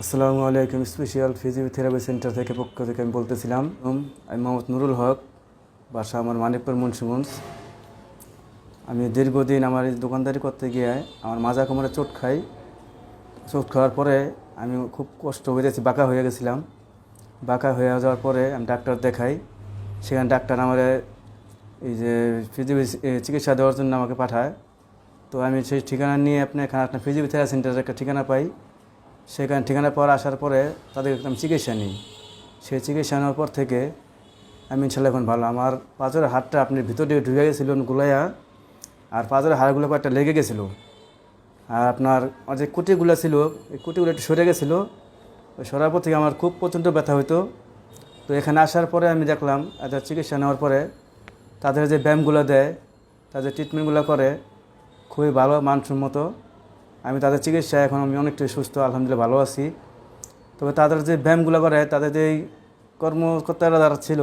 আসসালামু আলাইকুম special physiotherapy centre থেকে পক্ষ থেকে আমি বলতেছিলাম আমি মোহাম্মদ নুরুল হক, বাসা আমার মানিকপুর, মুন্সিগঞ্জ। আমি দীর্ঘদিন আমার এই দোকানদারি করতে গিয়ে আমার মাজা কোমরে চোট খাই। চোট খাওয়ার পরে আমি খুব কষ্ট হয়ে গেছি বাঁকা হয়ে গেছিলাম। বাঁকা হয়ে যাওয়ার পরে আমি ডাক্তার দেখাই। সেখানে ডাক্তার আমার এই যে ফিজিও চিকিৎসা দেওয়ার জন্য আমাকে পাঠায়। তো আমি সেই ঠিকানা নিয়ে আপনার এখানে আপনার ফিজিওথেরাপি সেন্টারের একটা ঠিকানা পাই। সেখানে ঠিকানা পর আসার পরে তাদের একদম চিকিৎসা নিই। সেই চিকিৎসা নেওয়ার পর থেকে আমি ইনশাল্লাহ এখন ভালো। আমার পাঁচের হাতটা আপনি ভিতর দিয়ে ঢুকে গেছিল গুলাইয়া, আর পাঁচের হাড়গুলো কয়েকটা লেগে গেছিল। আর আপনার আমার যে কুটিগুলো ছিল, এই কুটিগুলো একটু সরে গেছিল। ওই সরার পর থেকে আমার খুব প্রচণ্ড ব্যথা হতো তো এখানে আসার পরে আমি দেখলাম এদের চিকিৎসা নেওয়ার পরে তাদের যে ব্যায়ামগুলো দেয়, তাদের ট্রিটমেন্টগুলো করে, খুবই ভালো, মানসম্মত। আমি তাদের চিকিৎসায় এখন আমি অনেকটাই সুস্থ, আলহামদুলিল্লাহ ভালো আছি। তবে তাদের যে ব্যায়ামগুলো করে, তাদের যে এই কর্মকর্তারা যারা ছিল,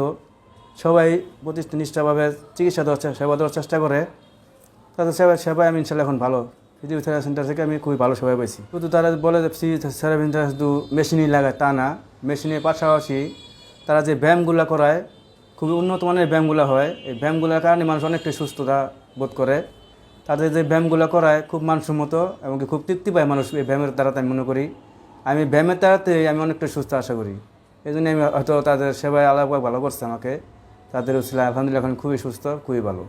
সবাই প্রতিষ্ঠানিষ্ঠাভাবে চিকিৎসা দেওয়ার সেবা দেওয়ার চেষ্টা করে। তাদের সেবা সেবায় আমি ইনশাল্লাহ এখন ভালো। ফিজিওথেরাপি সেন্টার থেকে আমি খুবই ভালো সেবা পেয়েছি শুধু তারা বলে যে ফিজিওথেরাপি সেন্টার শুধু মেশিনই লাগায় তা না, মেশিনের পাশাপাশি তারা যে ব্যায়ামগুলো করায়, খুবই উন্নত মানের ব্যায়ামগুলো হয়। এই ব্যায়ামগুলোর কারণে মানুষ অনেকটাই সুস্থতা বোধ করে। তাদের যে ব্যায়ামগুলো করায় খুব মানসম্মত এবং খুব তৃপ্তি পায় মানুষ এই ব্যায়ামের দ্বারাতে আমি মনে করি। আমি ব্যায়ামের দ্বারাতে আমি অনেকটা সুস্থ আশা করি। এই জন্য আমি হয়তো তাদের সেবায় আলাপ ভালো করছে আমাকে। তাদের উচিলা আলহামদুলিল্লাহ এখন খুবই সুস্থ, খুবই ভালো।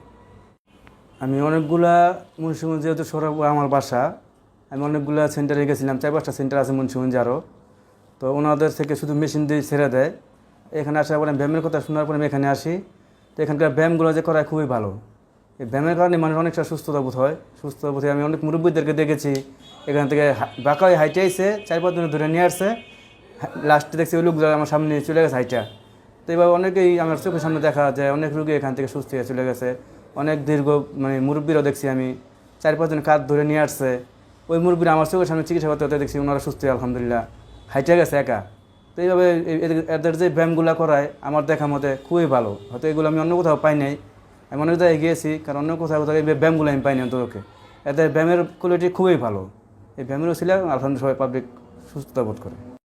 আমি অনেকগুলা মুন্সিগঞ্জ যেহেতু সৌরভ আমার বাসা, আমি অনেকগুলা সেন্টারে গেছিলাম, চার পাঁচটা সেন্টার আছে মুন্সিগঞ্জে আরও। তো ওনাদের থেকে শুধু মেশিন দিয়ে ছেড়ে দেয়। এখানে আসার পরে ব্যায়ামের কথা শোনার পরে আমি এখানে আসি। তো এখানকার ব্যায়ামগুলো যে করায় খুবই ভালো। এই ব্যায়ামের কারণে মানুষ অনেকটা সুস্থতা বোধ হয়। সুস্থ বোধ আমি অনেক মুরব্বীদেরকে দেখেছি। এখান থেকে হা- বাঁকা হাইটে আইসে চার পাঁচ দিন ধরে নিয়ে আসছে। লাস্টে দেখছি ওই লোকগুলো আমার সামনে চলে গেছে হাইটা। তো এবার অনেকেই আমার চোখের সামনে দেখা যায়, অনেক রুগী এখান থেকে সুস্থ হয়ে চলে গেছে। অনেক দীর্ঘ মানে মুরব্বীরাও দেখছি আমি, চার পাঁচ দিন কাঁধ ধরে নিয়ে আসছে। ওই মুরব্বীরা আমার চোখের সামনে চিকিৎসা করতে হতে দেখছি ওনারা সুস্থ আলহামদুলিল্লাহ হাইটে গেছে একা। তো এইভাবে এদের যে ব্যায়ামগুলো করায়, আমার দেখা মতে খুবই ভালো। হয়তো এগুলো আমি অন্য কোথাও পাই নাই। আমি অনেক জায়গায় গিয়েছি কারণ অন্য কোথাও কোথাও এই ব্যায়ামগুলো আমি পাইনি অন্ততকে এদের ব্যায়ামের কোয়ালিটি খুবই ভালো। এই ব্যায়ামেরও ছিল আলহামদুলিল্লাহ সবাই পাবলিক সুস্থতা বোধ করে।